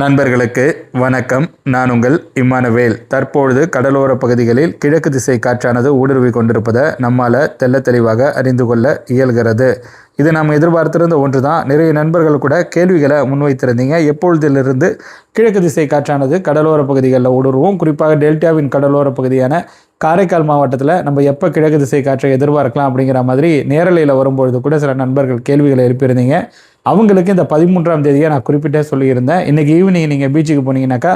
நண்பர்களுக்கு வணக்கம். நான் உங்கள் இம்மானுவேல். தற்பொழுது கடலோர பகுதிகளில் கிழக்கு திசை காற்றானது ஊடுருவி கொண்டிருப்பதை நம்மால் தெல்ல தெளிவாக அறிந்து கொள்ள இயல்கிறது. இது நாம் எதிர்பார்த்திருந்த ஒன்று தான் நிறைய நண்பர்கள் கூட கேள்விகளை முன்வைத்திருந்தீங்க. எப்பொழுதிலிருந்து கிழக்கு திசை காற்றானது கடலோர பகுதிகளில் ஊடுருவும் குறிப்பாக டெல்டாவின் கடலோர பகுதியான காரைக்கால் மாவட்டத்தில் நம்ம எப்போ கிழக்கு திசை காற்றை எதிர்பார்க்கலாம் அப்படிங்கிற மாதிரி நேரலையில் வரும்பொழுது கூட சில நண்பர்கள் கேள்விகளை எழுப்பியிருந்தீங்க. அவங்களுக்கு இந்த பதிமூன்றாம் தேதியை நான் குறிப்பிட்டே சொல்லியிருந்தேன். இன்றைக்கி ஈவினிங் நீங்கள் பீச்சுக்கு போனீங்கன்னாக்கா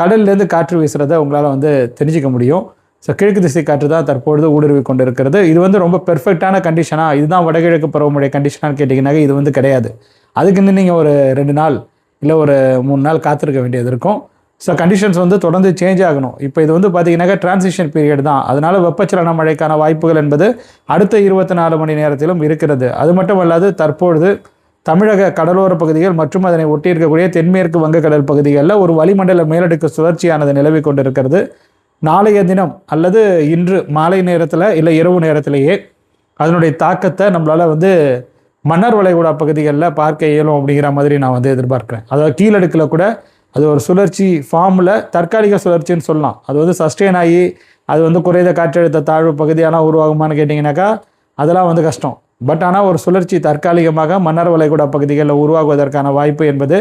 கடல்லேருந்து காற்று வீசுகிறத உங்களால் வந்து தெரிஞ்சிக்க முடியும். ஸோ கிழக்கு திசை காற்று தான் தற்பொழுது ஊடுருவி கொண்டு இருக்கிறது இது வந்து ரொம்ப பெர்ஃபெக்டான கண்டிஷனாக இதுதான் வடகிழக்கு பருவமழை கண்டிஷனான்னு கேட்டிங்கனாக்கா இது வந்து கிடையாது. அதுக்குன்னு நீங்கள் ஒரு ரெண்டு நாள் இல்லை ஒரு மூணு நாள் காத்திருக்க வேண்டியது இருக்கும். ஸோ கண்டிஷன்ஸ் வந்து தொடர்ந்து சேஞ்ச் ஆகணும். இப்போ இது வந்து பார்த்தீங்கன்னாக்கா டிரான்சிஷன் பீரியட் தான். அதனால் வெப்பச்சலன மழைக்கான வாய்ப்புகள் என்பது அடுத்த இருபத்தி நாலு மணி நேரத்திலும் இருக்கிறது. அது மட்டும் அல்லாது தற்பொழுது தமிழக கடலோர பகுதிகள் மற்றும் அதனை ஒட்டி இருக்கக்கூடிய தென்மேற்கு வங்கக்கடல் பகுதிகளில் ஒரு வளிமண்டல மேலடுக்கு சுழற்சியானது நிலவி கொண்டிருக்கிறது. நாளைய தினம் அல்லது இன்று மாலை நேரத்தில் இல்லை இரவு நேரத்திலேயே அதனுடைய தாக்கத்தை நம்மளால் வந்து மன்னர் வளைகுடா பகுதிகளில் பார்க்க இயலும் அப்படிங்கிற மாதிரி நான் வந்து எதிர்பார்க்குறேன். அதாவது கீழடுக்கில் கூட அது ஒரு சுழற்சி ஃபார்மில் தற்காலிக சுழற்சின்னு சொல்லலாம். அது வந்து சஸ்டெயின் ஆகி அது வந்து குறைந்த காற்றழுத்த தாழ்வு பகுதியெல்லாம் உருவாகுமான்னு கேட்டிங்கனாக்கா அதெல்லாம் வந்து கஷ்டம். பட் ஆனால் ஒரு சுழற்சி தற்காலிகமாக மன்னர் வளைகுடா பகுதிகளில் உருவாகுவதற்கான வாய்ப்பு என்பது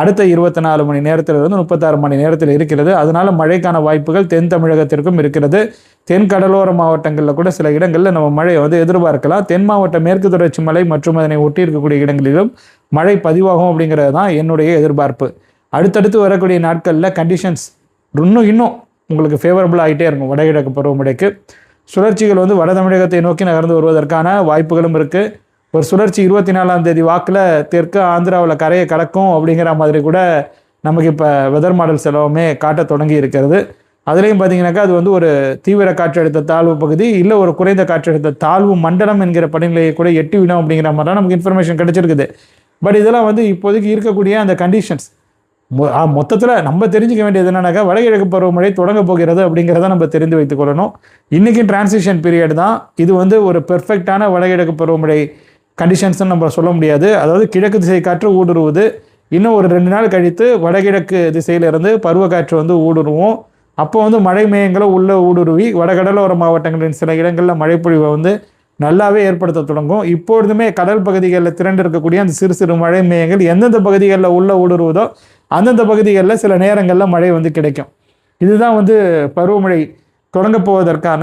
அடுத்த இருபத்தி நாலு மணி நேரத்திலிருந்து முப்பத்தாறு மணி நேரத்தில் இருக்கிறது. அதனால மழைக்கான வாய்ப்புகள் தென் தமிழகத்திற்கும் இருக்கிறது. தென் கடலோர மாவட்டங்களில் கூட சில இடங்களில் நம்ம மழையை வந்து எதிர்பார்க்கலாம். தென் மாவட்ட மேற்கு தொடர்ச்சி மலை மற்றும் அதனை ஒட்டி இருக்கக்கூடிய இடங்களிலும் மழை பதிவாகும் அப்படிங்கிறது தான் என்னுடைய எதிர்பார்ப்பு. அடுத்தடுத்து வரக்கூடிய நாட்களில் கண்டிஷன்ஸ் இன்னும் இன்னும் உங்களுக்கு ஃபேவரபுள் ஆகிட்டே இருக்கும். வடகிழக்கு பருவமழைக்கு. சுழற்சிகள் வந்து வட தமிழகத்தை நோக்கி நகர்ந்து வருவதற்கான வாய்ப்புகளும் இருக்குது ஒரு சுழற்சி இருபத்தி நாலாம் தேதி வாக்கில் தெற்கு ஆந்திராவில் கரையை கடக்கும் அப்படிங்கிற மாதிரி கூட நமக்கு இப்போ வெதர் மாடல்ஸ் எல்லாமே காட்ட தொடங்கி இருக்கிறது. அதுலேயும் பார்த்தீங்கன்னாக்கா அது வந்து ஒரு தீவிர காற்றழுத்த தாழ்வு பகுதி இல்லை ஒரு குறைந்த காற்றழுத்த தாழ்வு மண்டலம் என்கிற படிநிலையை கூட எட்டி விடும் அப்படிங்கிற மாதிரிலாம் நமக்கு இன்ஃபர்மேஷன் கிடைச்சிருக்குது. பட் இதெல்லாம் வந்து இப்போதைக்கு இருக்கக்கூடிய அந்த கண்டிஷன்ஸ் மொத்தத்தில் நம்ம தெரிஞ்சுக்க வேண்டியது என்னன்னாக்கா வடகிழக்கு பருவமழை தொடங்க போகிறது அப்படிங்கிறத நம்ம தெரிந்து வைத்துக் கொள்ளணும். இன்றைக்கி டிரான்சிஷன் பீரியட் தான். இது வந்து ஒரு பெர்ஃபெக்டான வடகிழக்கு பருவமழை கண்டிஷன்ஸ்னு நம்ம சொல்ல முடியாது. அதாவது கிழக்கு திசை காற்று ஊடுருவுது. இன்னும் ஒரு ரெண்டு நாள் கழித்து வடகிழக்கு திசையிலிருந்து பருவக்காற்று வந்து ஊடுருவோம். அப்போ வந்து மழை மேயங்களை உள்ளே ஊடுருவி வடகடலோர மாவட்டங்களின் சில இடங்களில் மழைப்பொழிவை வந்து நல்லாவே ஏற்படுத்த தொடங்கும். இப்பொழுதுமே கடல் பகுதிகளில் திரண்டு இருக்கக்கூடிய அந்த சிறு சிறு மழை மேயங்கள் எந்தெந்த பகுதிகளில் உள்ளே ஊடுருவதோ அந்தந்த பகுதிகளில் சில நேரங்களில் மழை வந்து கிடைக்கும். இதுதான் வந்து பருவமழை தொடங்க போவதற்கான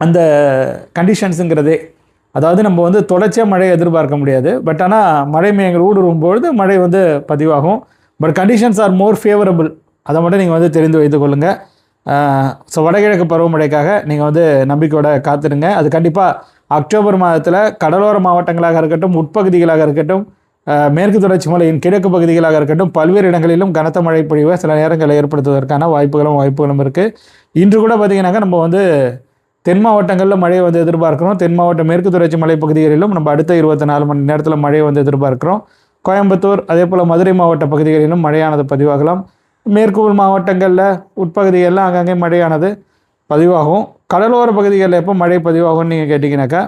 அந்த கண்டிஷன்ஸுங்கிறதே அதாவது நம்ம வந்து தொடர்ச்சியாக மழையை எதிர்பார்க்க முடியாது. பட் ஆனால் மழை மேயங்கள் ஊடுருவும் பொழுது மழை வந்து பதிவாகும். But conditions are more favourable அதை மட்டும் நீங்கள் வந்து தெரிந்து வைத்து கொள்ளுங்கள் ஸோ வடகிழக்கு பருவமழைக்காக நீங்கள் வந்து நம்பிக்கையோட காத்துடுங்க அது கண்டிப்பாக அக்டோபர் மாதத்தில் கடலோர மாவட்டங்களாக இருக்கட்டும் உட்பகுதிகளாக இருக்கட்டும் மேற்கு தொடர்ச்சி மலையின் கிழக்கு பகுதிகளாக இருக்கட்டும் பல்வேறு இடங்களிலும் கனத்த மழை பொழிவை சில நேரங்களில் ஏற்படுத்துவதற்கான வாய்ப்புகளும் வாய்ப்புகளும் இருக்குது இன்று கூட பார்த்தீங்கன்னாக்கா நம்ம வந்து தென் மாவட்டங்களில் மழையை வந்து எதிர்பார்க்கிறோம். தென் மாவட்ட மேற்கு தொடர்ச்சி மலைப்பகுதிகளிலும் நம்ம அடுத்த இருபத்தி நாலு மணி நேரத்தில் மழையை வந்து எதிர்பார்க்குறோம். கோயம்புத்தூர் அதே போல் மதுரை மாவட்ட பகுதிகளிலும் மழையானது பதிவாகலாம். மேற்கு உள் மாவட்டங்களில் உட்பகுதிகளில் அங்கங்கே மழையானது பதிவாகும். கடலோர பகுதிகளில் எப்போ மழை பதிவாகும்னு நீங்கள் கேட்டிங்கனாக்கா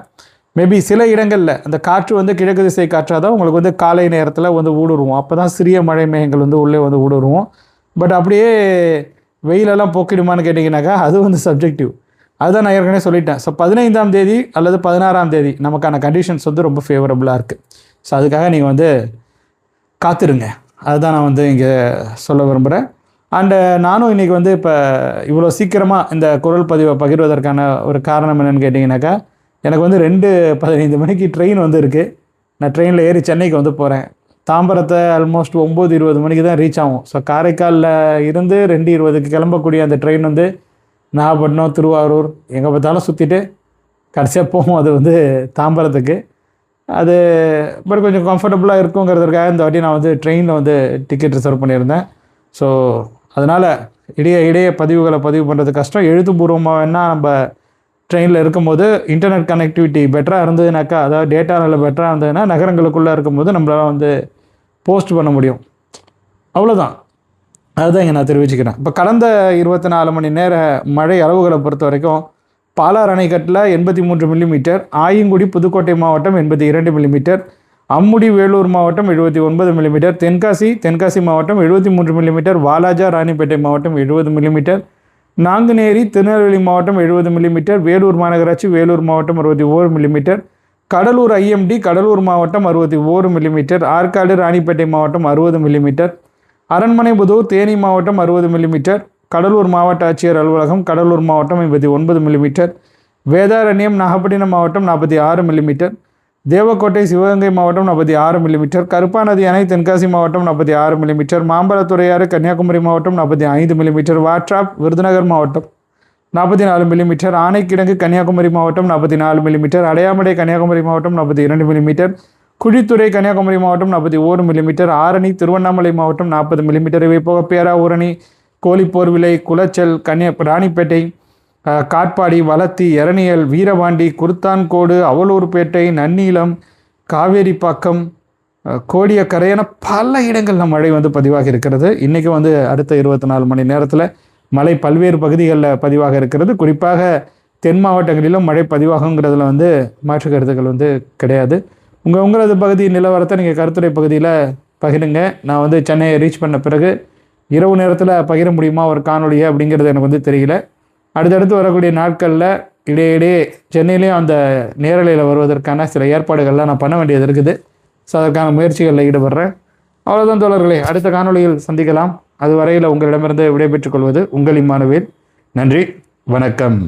மேபி சில இடங்களில் அந்த காற்று வந்து கிழக்கு திசை காற்றாக தான் உங்களுக்கு வந்து காலை நேரத்தில் வந்து ஊடுருவோம். அப்போ தான் சிறிய மழை மேகங்கள் வந்து உள்ளே வந்து ஊடுருவோம். பட் அப்படியே வெயிலெல்லாம் போக்கிடுமான்னு கேட்டிங்கனாக்கா அது வந்து சப்ஜெக்டிவ் அதுதான் நான் ஏற்கனவே சொல்லிட்டேன். ஸோ பதினைந்தாம் தேதி அல்லது பதினாறாம் தேதி நமக்கான கண்டிஷன்ஸ் வந்து ரொம்ப ஃபேவரபுளாக இருக்குது ஸோ அதுக்காக நீங்கள் வந்து காத்திருங்க. அதுதான் நான் வந்து இங்கே சொல்ல விரும்புகிறேன் அண்டு நானும் இன்றைக்கி வந்து இப்போ இவ்வளோ சீக்கிரமாக இந்த குரல் பதிவை பகிர்வதற்கான ஒரு காரணம் என்னென்னு கேட்டிங்கனாக்கா எனக்கு வந்து ரெண்டு பதினைந்து மணிக்கு ட்ரெயின் வந்து இருக்குது நான் ட்ரெயினில் ஏறி சென்னைக்கு வந்து போகிறேன் தாம்பரத்தை ஆல்மோஸ்ட் ஒம்பது இருபது மணிக்கு தான் ரீச் ஆகும். ஸோ காரைக்காலில் இருந்து ரெண்டு இருபதுக்கு கிளம்பக்கூடிய அந்த ட்ரெயின் வந்து நாகப்பட்டினம் திருவாரூர் எங்கே பார்த்தாலும் சுற்றிட்டு கடைசியாக போகும் அது வந்து தாம்பரத்துக்கு. அது பட் கொஞ்சம் கம்ஃபர்டபுளாக இருக்குங்கிறதுக்காக இந்த வாட்டி நான் வந்து ட்ரெயினில் வந்து டிக்கெட் ரிசர்வ் பண்ணியிருந்தேன். ஸோ அதனால் இடையே இடையே பதிவுகளை பதிவு பண்ணுறது கஷ்டம். எழுத்துப்பூர்வமாக வேணால் நம்ம ட்ரெயினில் இருக்கும்போது இன்டர்நெட் கனெக்டிவிட்டி பெட்டராக இருந்ததுனாக்கா அதாவது டேட்டா நல்ல பெட்டராக இருந்ததுன்னா நகரங்களுக்குள்ளே இருக்கும்போது நம்மளால் வந்து போஸ்ட் பண்ண முடியும். அவ்வளோதான் அதுதான் இங்கே நான் தெரிவிச்சுக்கிறேன். இப்போ கடந்த இருபத்தி நாலு மணி நேர மழை அளவுகளை பொறுத்த வரைக்கும் பாலார் அணைக்கட்டில் எண்பத்தி மூன்று மில்லிமீட்டர் ஆயங்குடி புதுக்கோட்டை மாவட்டம் எண்பத்தி இரண்டு மில்லிமீட்டர் அம்முடி வேலூர் மாவட்டம் எழுபத்தி ஒன்பது மில்லிமீட்டர் தென்காசி தென்காசி மாவட்டம் எழுபத்தி மூன்று மில்லிமீட்டர் வாலாஜா ராணிப்பேட்டை மாவட்டம் எழுபது மில்லிமீட்டர் நாங்குநேரி திருநெல்வேலி மாவட்டம் எழுபது மில்லிமீட்டர் வேலூர் மாநகராட்சி வேலூர் மாவட்டம் அறுபத்தி ஓரு மில்லிமீட்டர் கடலூர் ஐஎம்டி கடலூர் மாவட்டம் அறுபத்தி ஓரு மில்லிமீட்டர் ஆற்காடு ராணிப்பேட்டை மாவட்டம் அறுபது மில்லிமீட்டர் அரண்மனைபுதூர் தேனி மாவட்டம் அறுபது மில்லிமீட்டர் கடலூர் மாவட்ட ஆட்சியர் அலுவலகம் கடலூர் மாவட்டம் ஐம்பத்தி ஒன்பது மில்லிமீட்டர் வேதாரண்யம் நாகப்பட்டினம் மாவட்டம் நாற்பத்தி ஆறு மில்லிமீட்டர் தேவக்கோட்டை சிவகங்கை மாவட்டம் நாற்பத்தி ஆறு மில்லிமீட்டர் கருப்பாநதி அணை தென்காசி மாவட்டம் நாற்பத்தி ஆறு மில்லிமீட்டர் மாம்பழத்துறையாறு கன்னியாகுமரி மாவட்டம் நாற்பத்தி ஐந்து மில்லிமீட்டர் வாட்ராப் விருதுநகர் மாவட்டம் நாற்பத்தி நாலு மில்லிமீட்டர் ஆனைக்கிடங்கு கன்னியாகுமரி மாவட்டம் நாற்பத்தி நாலு மில்லிமீட்டர் அடையாமடை கன்னியாகுமரி மாவட்டம் நாற்பத்தி இரண்டு மில்லிமீட்டர் குழித்துறை கன்னியாகுமரி மாவட்டம் நாற்பத்தி ஓரு மில்லிமீட்டர் ஆரணி திருவண்ணாமலை மாவட்டம் நாற்பது மில்லிமீட்டர் இவை போக பேராவூரணி கோழிப்போர்விலை குளச்சல் கன்னியா ராணிப்பேட்டை காட்பாடி வளத்தி எரணியல் வீரபாண்டி குருத்தான்கோடு அவலூர்பேட்டை நன்னீளம் காவேரிப்பாக்கம் அஹ், கோடியக்கரை என பல இடங்களில் மழை வந்து பதிவாக இருக்கிறது. இன்றைக்கும் வந்து அடுத்த இருபத்தி நாலு மணி நேரத்தில் மழை பல்வேறு பகுதிகளில் பதிவாக இருக்கிறது. குறிப்பாக தென் மாவட்டங்களிலும் மழை பதிவாகுங்கிறதுல வந்து மாற்று கருத்துக்கள் வந்து கிடையாது. உங்கள் உங்களது பகுதி நிலவரத்தை நீங்கள் கருத்துரை பகுதியில் பகிருங்க. நான் வந்து சென்னையை ரீச் பண்ண பிறகு இரவு நேரத்தில் பகிர முடியுமா? ஒரு காணொலியை அப்படிங்கிறது எனக்கு வந்து தெரியல. அடுத்தடுத்து வரக்கூடிய நாட்களில் இடையிடையே சென்னையிலேயும் அந்த நேரலையில் வருவதற்கான சில ஏற்பாடுகள்லாம் நான் பண்ண வேண்டியது இருக்குது. ஸோ அதற்கான முயற்சிகளில் ஈடுபடுறேன். அவ்வளோதான் தோழர்களே. அடுத்த காணொளியில் சந்திக்கலாம். அதுவரையில் உங்களிடமிருந்து விடைபெற்றுக் கொள்வது உங்கள் இம்மானுவேல். நன்றி. வணக்கம்.